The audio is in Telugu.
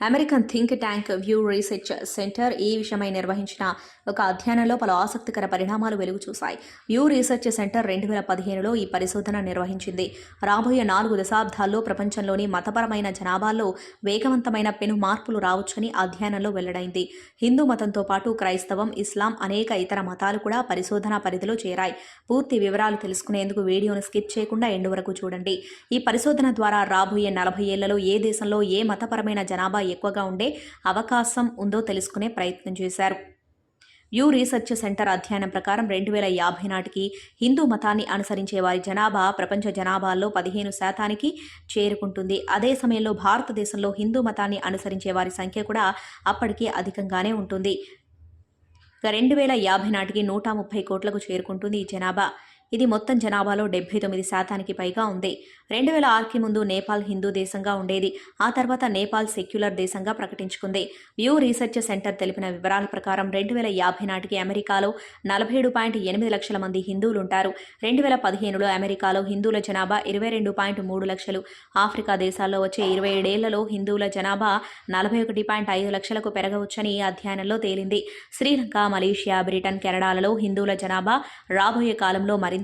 American think tank Pew research center ఈ విషయమై నిర్వహించిన ఒక అధ్యయనంలో పలు ఆసక్తికర పరిణామాలు వెలుగు చూశాయి వ్యూ రీసెర్చ్ సెంటర్ రెండు వేల పదిహేనులో ఈ పరిశోధన నిర్వహించింది. రాబోయే నాలుగు దశాబ్దాల్లో ప్రపంచంలోని మతపరమైన జనాభాల్లో వేగవంతమైన పెను మార్పులు రావచ్చని అధ్యయనంలో వెల్లడైంది. హిందూ మతంతో పాటు క్రైస్తవం ఇస్లాం అనేక ఇతర మతాలు కూడా పరిశోధన పరిధిలో చేరాయి. పూర్తి వివరాలు తెలుసుకునేందుకు వీడియోను స్కిప్ చేయకుండా ఎండు వరకు చూడండి. ఈ పరిశోధన ద్వారా రాబోయే నలభై ఏళ్ళలో ఏ దేశంలో ఏ మతపరమైన జనాభా ఎక్కువగా ఉండే అవకాశం ఉందో తెలుసుకునే ప్రయత్నం చేశారు. యూ రీసెర్చ్ సెంటర్ అధ్యయనం ప్రకారం రెండు వేల యాభై నాటికి హిందూ మతాన్ని అనుసరించే వారి జనాభా ప్రపంచ జనాభాలో పదిహేను శాతానికి చేరుకుంటుంది. అదే సమయంలో భారతదేశంలో హిందూ మతాన్ని అనుసరించే వారి సంఖ్య కూడా అప్పటికే అధికంగానే ఉంటుంది. రెండు వేల యాభై నాటికి నూట ముప్పై కోట్లకు చేరుకుంటుంది ఈ జనాభా. ఇది మొత్తం జనాభాలో డెబ్బై తొమ్మిది శాతానికి పైగా ఉంది. రెండు వేల ఆరుకి ముందు నేపాల్ హిందూ దేశంగా ఉండేది. ఆ తర్వాత నేపాల్ సెక్యులర్ దేశంగా ప్రకటించుకుంది. వ్యూ రీసెర్చ్ సెంటర్ తెలిపిన వివరాల ప్రకారం రెండు వేల యాభై నాటికి అమెరికాలో నలభై ఏడు పాయింట్ ఎనిమిది లక్షల మంది హిందువులు ఉంటారు రెండు వేల పదిహేనులో అమెరికాలో హిందువుల జనాభా ఇరవై రెండు పాయింట్ మూడు లక్షలు. ఆఫ్రికా దేశాల్లో వచ్చే ఇరవై ఏడేళ్ళలో హిందువుల జనాభా నలభై ఒకటి పాయింట్ ఐదు లక్షలకు పెరగవచ్చని ఈ అధ్యయనంలో తేలింది. శ్రీలంక మలేషియా బ్రిటన్ కెనడాలలో హిందువుల జనాభా రాబోయే కాలంలో మరింత